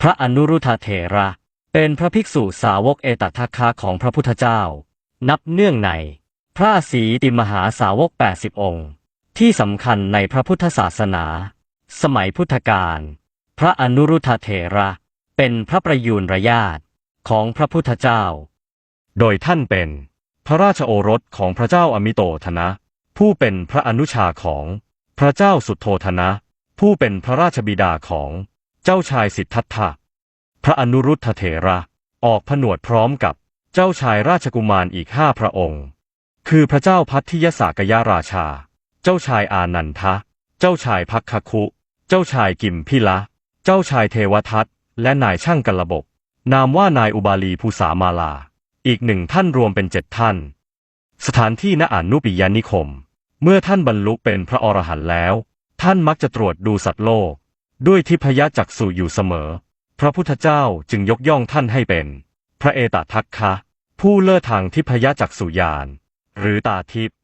พระอนุรุทธเถระ เป็นพระภิกษุสาวกเอตทัคคะของพระพุทธเจ้า นับเนื่องใน พระศรีติมหาสาวก 80 องค์ ที่สำคัญในพระพุทธศาสนา สมัยพุทธกาลพระอนุรุทธเถระ เป็นพระประยูรญาติของพระพุทธเจ้า โดยท่านเป็นพระราชโอรสของพระเจ้าอมิโตธนะ ผู้เป็นพระอนุชาของพระเจ้าสุโธธนะ ผู้เป็นพระราชบิดาของ เจ้าชายสิทธัตถะ พระอนุรุทธเถระ ออกผนวดพร้อมกับเจ้าชายราชกุมารอีกห้าพระองค์ คือพระเจ้าพัทธิยสากยราชา เจ้าชายอานันทะ เจ้าชายพักคคุ เจ้าชายกิมพิละ เจ้าชายเทวทัตและนายช่างกระบบ นามว่านายอุบาลีภูสามาลา อีกหนึ่งท่านรวมเป็นเจ็ดท่าน สถานที่ณอนุปิยานิคม เมื่อท่านบรรลุเป็นพระอรหันต์แล้ว ท่านมักจะตรวจดูสัตว์โลก ด้วยทิพยจักษุอยู่เสมอ พระพุทธเจ้าจึงยกย่องท่านให้เป็น พระเอตทัคคะ ผู้เลิศทางทิพยจักษุญาณหรือตาทิพย์